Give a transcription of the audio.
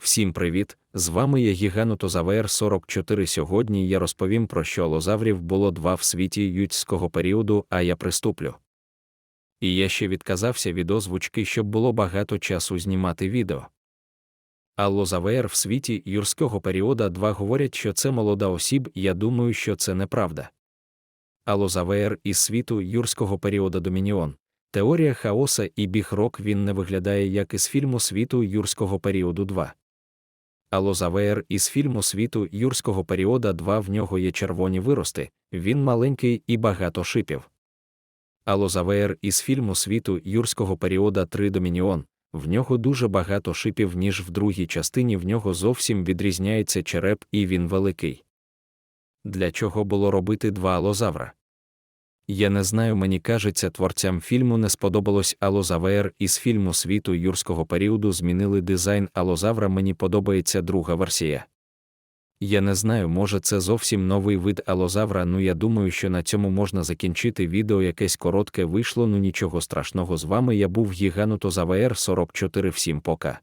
Всім привіт! З вами я Гіганотозавр 44. Сьогодні я розповім про що алозаврів було два в світі ютського періоду, а я приступлю. І я ще відказався від озвучки, щоб було багато часу знімати відео. Аллозавр в світі юрського періода 2 говорять, що це молода осіб, я думаю, що це неправда. Алозавр із світу юрського періода Домініон. Теорія хаоса і біг рок він не виглядає як із фільму світу юрського періоду 2. Алозавеєр із фільму світу юрського періода 2 в нього є червоні вирости, він маленький і багато шипів. Алозавеєр із фільму світу юрського періода 3 Домініон, в нього дуже багато шипів, ніж в другій частині в нього зовсім відрізняється череп і він великий. Для чого було робити два алозавра? Я не знаю, мені кажеться, творцям фільму не сподобалось Алозавер із фільму світу юрського періоду змінили дизайн алозавра. Мені подобається друга версія. Я не знаю, може це зовсім новий вид алозавра. Ну я думаю, що на цьому можна закінчити відео якесь коротке вийшло. Ну нічого страшного з вами. Я був Гіганутозавр 44 всім пока.